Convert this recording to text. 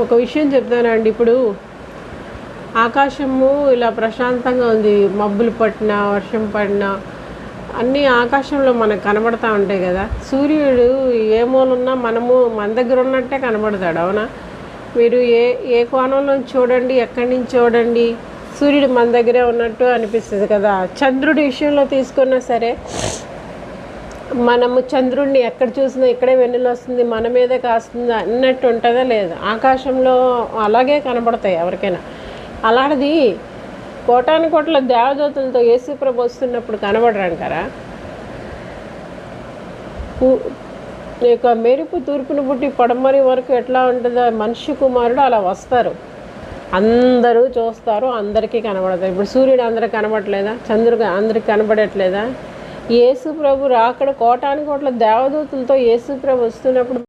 ఒక విషయం చెప్తానండి. ఇప్పుడు ఆకాశము ఇలా ప్రశాంతంగా ఉంది. మబ్బులు పట్టినా వర్షం పడినా అన్నీ ఆకాశంలో మనకు కనబడతా ఉంటాయి కదా. సూర్యుడు ఏ మూలన్నా మనము మన దగ్గర ఉన్నట్టే కనబడతాడు అవునా? మీరు ఏ ఏ కోణంలో చూడండి ఎక్కడి నుంచి చూడండి సూర్యుడు మన దగ్గరే ఉన్నట్టు అనిపిస్తుంది కదా. చంద్రుడి విషయంలో తీసుకున్నా సరే మనము చంద్రుడిని ఎక్కడ చూసినా ఇక్కడే వెన్నెలు వస్తుంది మన మీదే కాస్తుంది అన్నట్టు ఉంటుందా లేదు? ఆకాశంలో అలాగే కనబడతాయి ఎవరికైనా. అలాంటిది కోటాను కోట్ల దేవదూతలతో యేసుప్రభు వస్తున్నప్పుడు కనబడరంటారా పు- ఈ యొక్క మెరుపు తూర్పును పుట్టి పడమరి వరకు ఎట్లా ఉంటుందో మనిషి కుమారుడు అలా వస్తారు. అందరూ చూస్తారు అందరికీ కనబడతారు ఇప్పుడు సూర్యుడు అందరికి కనబడట్లేదా? చంద్రుడు అందరికి కనబడట్లేదా? యేసు ప్రభు రాకడ కోటానికి కోట్ల దేవదూతులతో యేసు ప్రభు వస్తున్నప్పుడు